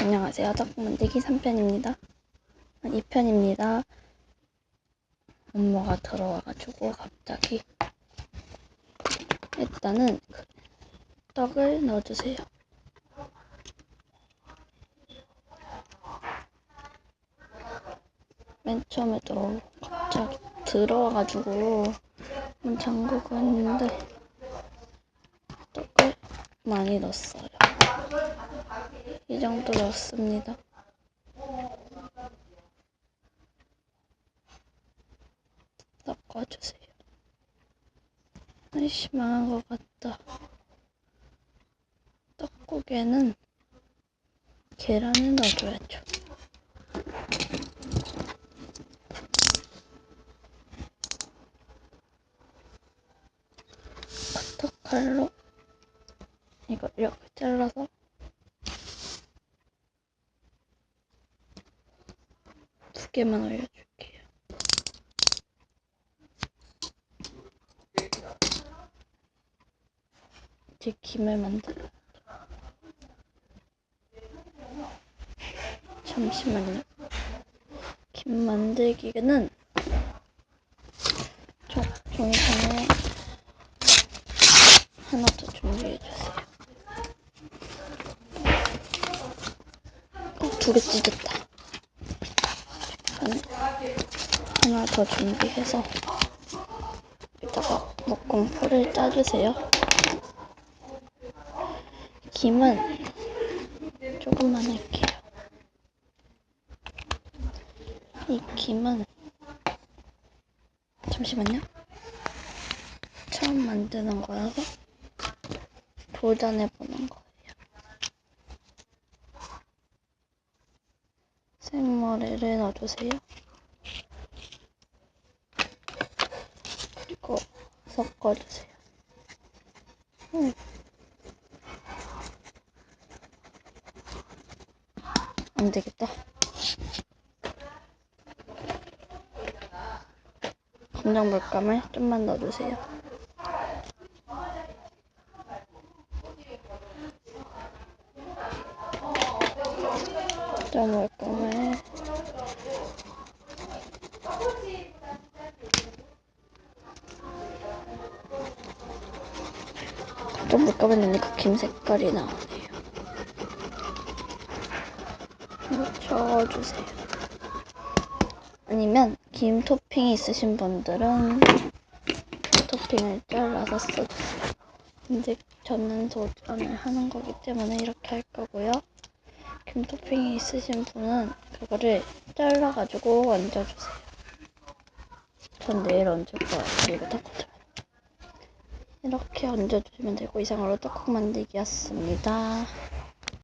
안녕하세요. 떡국 만들기 3편입니다. 2편입니다. 엄마가 들어와가지고 갑자기 일단은 그 떡을 넣어주세요. 맨 처음에도 갑자기 들어와가지고 문 잠그고 했는데 떡을 많이 넣었어요. 이 정도 넣습니다. 섞어주세요. 아이씨, 망한 것 같다. 떡국에는 계란을 넣어줘야죠. 버터칼로 이거 이렇게 잘라서 두 개만 올려줄게요. 이제 김을 만들어. 잠시만요. 김 만들기는 저 종이판에 하나 더 준비해주세요. 어, 두개 찢었다. 하나, 하나 더 준비해서 이따가 목공풀을 짜주세요. 김은 조금만 할게요. 이 김은 잠시만요. 처음 만드는 거라서 도전해 보는 거 생머리를 넣어주세요. 그리고 섞어주세요. 음. 안 되겠다. 간장 물감을 좀만 넣어주세요. 좀 물감을 좀 물감을 넣으니까 김 색깔이 나오네요. 묻혀주세요. 아니면 김 토핑이 있으신 분들은 토핑을 잘라서 써주세요. 근데 저는 도전을 하는 거기 때문에 이렇게 할 거고요. 김 토핑이 있으신 분은 그거를 잘라가지고 얹어주세요. 전 내일 얹을 거예요. 그리고 떡국을 이렇게 얹어주시면 되고 이상으로 떡국 만들기였습니다.